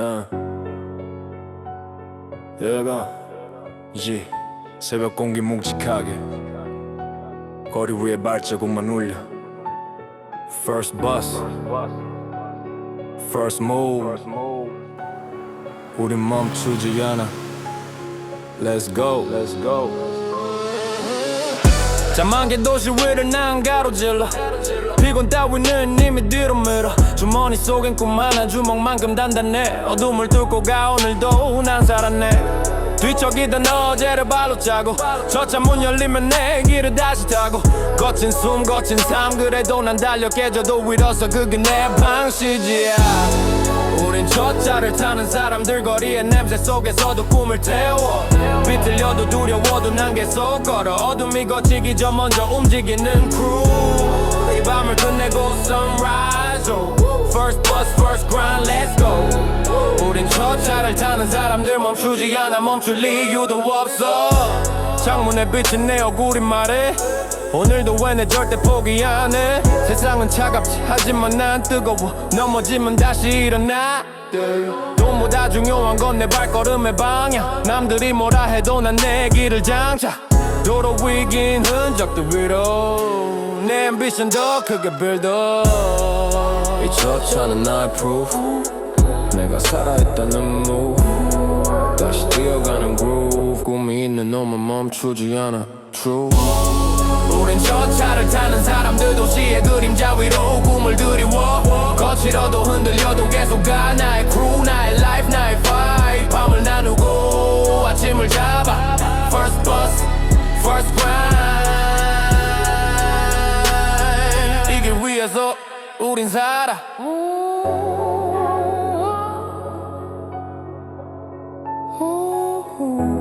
야. 여가 이제 새벽 공기 묵직하게 거리 위에 발자국만 울려. First bus First move. 우린 멈추지 않아. Let's go. Let's go. 자만개 도시 위를 난 가로질러 피곤 따위는 이미 뒤로 밀어. 주머니 속엔 꿈 하나 주먹만큼 단단해. 어둠을 뚫고 가 오늘도 난 살았네. 뒤척이던 어제를 발로 짜고 저 차 문 열리면 내 길을 다시 타고. 거친 숨 거친 삶 그래도 난 달려 깨져도 위로서 그게 내 방식이야. 우린 저 차를 타는 사람들 거리의 냄새 속에서도 꿈을 태워. 비틀려도 두려워도 난 계속 걸어 어둠이 거치기 전 먼저 움직이는 crew. 이 밤을 끝내고 sunrise oh. First bus first grind let's go. 우린 저 차를 타는 사람들 멈추지 않아 멈출 이유도 없어. 창문에 비친 내 얼굴이 말해. 오늘도 왜 내 절대 포기 안 해? 세상은 차갑지 하지만 난 뜨거워. 넘어지면 다시 일어나. 돈보다 중요한 건 내 발걸음의 방향. 남들이 뭐라 해도 난 내 길을 장차. 도로 위긴 흔적들 위로 내 앰비션 더 크게 빌더 이 저차는 나의 proof. 내가 살아있다는 move. 다시 뛰어가는 groove. 꿈이 있는 놈은 멈추지 않아. true. 우린 저 차를 타는 사람들 도시의 그림자 위로 꿈을 드리워. 거칠어도 흔들려도 계속 가. 나의 crew 나의 life 위해서 우린 살아 오, 오, 오.